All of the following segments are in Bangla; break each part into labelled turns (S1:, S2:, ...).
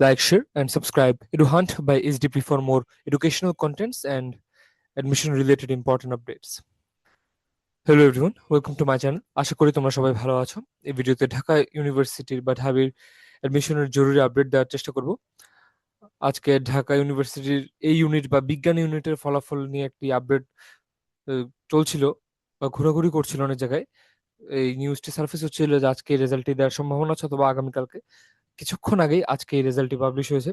S1: Like, share, and subscribe. Edu Hunt by SDP for more educational contents and admission related important updates. Hello everyone welcome to my channel আশা করি তোমরা সবাই ভালো আছো এই ভিডিওতে ঢাকা ইউনিভার্সিটির বা ঢাবির অ্যাডমিশনের জরুরি আপডেট দেওয়ার চেষ্টা করব আজকে ঢাকা ইউনিভার্সিটির এই ইউনিট বা বিজ্ঞান ইউনিটের ফলাফল নিয়ে একটি আপডেট চলছিল বা ঘোরাঘুরি করছিল অনেক জায়গায় এই নিউজটি সার্ফেস হচ্ছিল যে আজকে রেজাল্টটি দেওয়ার সম্ভাবনা আছে অথবা আগামীকালকে। কিছুক্ষণ আগেই আজকে এই রেজাল্টটি পাবলিশ হয়েছে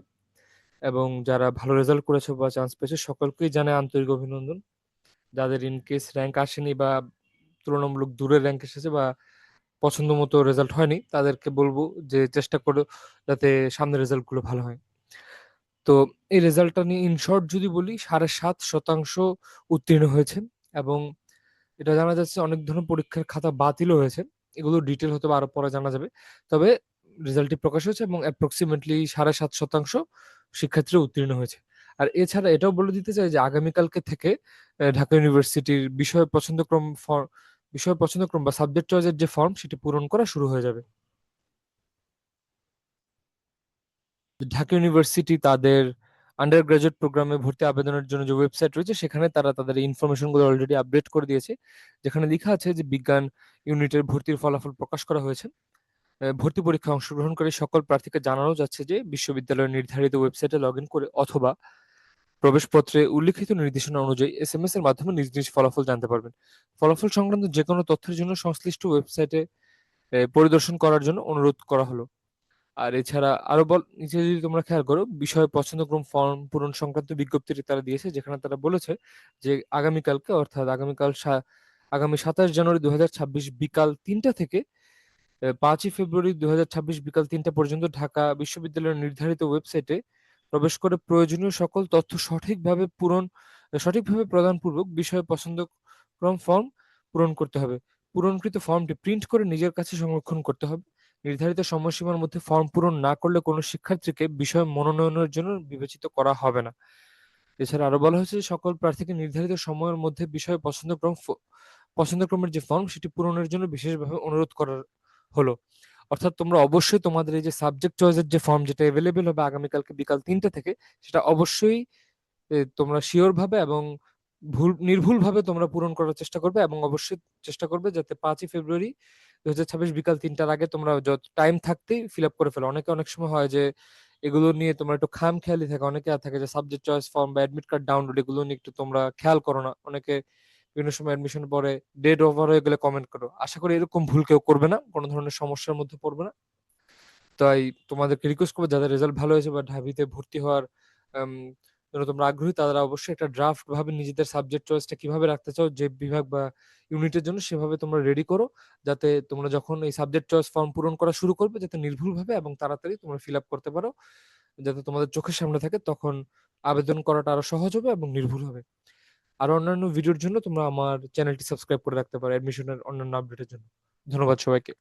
S1: এবং যারা ভালো রেজাল্ট করেছে বা চান্স পেয়েছে সকলকেই জানায় আন্তরিক অভিনন্দন। যাদের ইন কেস র্যাঙ্ক আসেনি বা তুলনামূলক দূরের র্যাঙ্ক এসেছে বা পছন্দ মতো রেজাল্ট হয়নি, তাদেরকে বলব যে চেষ্টা করো যাতে সামনের রেজাল্টগুলো ভালো হয়। তো এই রেজাল্টটা নিয়ে ইন শর্ট যদি বলি, সাড়ে সাত শতাংশ উত্তীর্ণ হয়েছে এবং এটা জানা যাচ্ছে অনেক ধরনের পরীক্ষার খাতা বাতিলও হয়েছে। এগুলো ডিটেল হতে আরও পরে জানা যাবে। তবে রেজাল্টটি প্রকাশ হয়েছে এবং অ্যাপ্রক্সিমেটলি সাড়ে সাত শতাংশ শিক্ষার্থী উত্তীর্ণ হয়েছে। আর এছাড়া এটাও বলে দিতে চাই যে আগামীকালকে থেকে ঢাকা ইউনিভার্সিটির বিষয় পছন্দক্রম বিষয় পছন্দক্রম বা সাবজেক্ট চয়েসের যে ফর্ম সেটি পূরণ করা শুরু হয়ে যাবে। ঢাকা ইউনিভার্সিটি তাদের আন্ডার গ্রাজুয়েট প্রোগ্রামে ভর্তি আবেদনের জন্য যে ওয়েবসাইট রয়েছে, সেখানে তারা তাদের ইনফরমেশনগুলো অলরেডি আপডেট করে দিয়েছে, যেখানে লেখা আছে যে বিজ্ঞান ইউনিটের ভর্তির ফলাফল প্রকাশ করা হয়েছে। ভর্তি পরীক্ষায় অংশগ্রহণকারী সকল প্রার্থীকে জানানো যাচ্ছে যে বিশ্ববিদ্যালয়ের নির্ধারিত ওয়েবসাইটে লগ করে অথবা প্রবেশপত্রে উল্লিখিত নির্দেশনা অনুযায়ী এস এম এস এর মাধ্যমে নিজ নিজ ফলাফল জানতে পারবেন। ফলাফল সংক্রান্ত যে কোনো তথ্যের জন্য সংশ্লিষ্ট ওয়েবসাইটে পরিদর্শন করার জন্য অনুরোধ করা হলো। আর এছাড়া আরও বল, নিচে যদি তোমরা খেয়াল করো, বিষয় পছন্দক্রম ফর্ম পূরণ সংক্রান্ত বিজ্ঞপ্তিটি তারা দিয়েছে, যেখানে তারা বলেছে যে আগামীকালকে, অর্থাৎ আগামীকাল আগামী সাতাশ জানুয়ারি দু হাজার ছাব্বিশ বিকাল তিনটা থেকে পাঁচই ফেব্রুয়ারি দু হাজার ছাব্বিশ বিকাল তিনটা পর্যন্ত ঢাকা বিশ্ববিদ্যালয়ের নির্ধারিত ওয়েবসাইটে প্রবেশ করে প্রয়োজনীয় সকল তথ্য সঠিকভাবে পূরণ, সঠিকভাবে প্রদানপূর্বক বিষয় পছন্দক্রম ফর্ম পূরণ করতে হবে। পূরণকৃত ফর্মটি প্রিন্ট করে নিজের কাছে সংরক্ষণ করতে হবে। নির্ধারিত সময়সীমার মধ্যে ফর্ম পূরণ না করলে কোনো শিক্ষার্থীকে বিষয় মনোনয়নের জন্য বিবেচিত করা হবে না। এছাড়া আরও বলা হয়েছে সকল প্রার্থীকে নির্ধারিত সময়ের মধ্যে বিষয় পছন্দক্রম পছন্দক্রমের যে ফর্ম সেটি পূরণের জন্য বিশেষভাবে অনুরোধ করার হলো। অর্থাৎ তোমরা অবশ্যই তোমাদের এই যে সাবজেক্ট চয়েসের যে ফর্ম যেটা অ্যাভেলেবেল হবে আগামীকালকে বিকাল তিনটে থেকে, সেটা অবশ্যই তোমরা শিওর ভাবে এবং ভুল, নির্ভুল ভাবে তোমরা পূরণ করার চেষ্টা করবে এবং অবশ্যই চেষ্টা করবে যাতে পাঁচই ফেব্রুয়ারি দু হাজার ছাব্বিশ বিকাল তিনটার আগে তোমরা যত টাইম থাকতেই ফিল আপ করে ফেলো। অনেকে অনেক সময় হয় যে এগুলো নিয়ে তোমরা একটু খাম খেয়ালি থাকে, অনেকে আর থাকে যে সাবজেক্ট চয়েস ফর্ম বা অ্যাডমিট কার্ড ডাউনলোড এগুলো নিয়ে একটু তোমরা খেয়াল করো না। অনেকে বিভিন্ন সময় অ্যাডমিশন পরে ডেট ওভার হয়ে গেলে কমেন্ট করো। আশা করি এরকম ভুল কেউ করবে না, কোনো ধরনের সমস্যার মধ্যে পড়বে না। তাই তোমাদেরকে রিকোয়েস্ট করব, যাদের রেজাল্ট ভালো হয়েছে বা ঢাবিতে ভর্তি হওয়ার জন্য তোমরা আগ্রহী, তারা অবশ্যই একটা ড্রাফট ভাবে নিজেদের সাবজেক্ট চয়েসটা কীভাবে রাখতে চাও, যে বিভাগ বা ইউনিটের জন্য সেভাবে তোমরা রেডি করো, যাতে তোমরা যখন এই সাবজেক্ট চয়েস ফর্ম পূরণ করা শুরু করবে, যাতে নির্ভুল ভাবে এবং তাড়াতাড়ি তোমরা ফিল আপ করতে পারো, যাতে তোমাদের চোখের সামনে থাকে, তখন আবেদন করাটা আরও সহজ হবে এবং নির্ভুল হবে। আর অন্যান্য ভিডিওর জন্য তোমরা আমার চ্যানেলটি সাবস্ক্রাইব করে রাখতে পারো অ্যাডমিশনের অন্যান্য আপডেটের জন্য। ধন্যবাদ সবাইকে।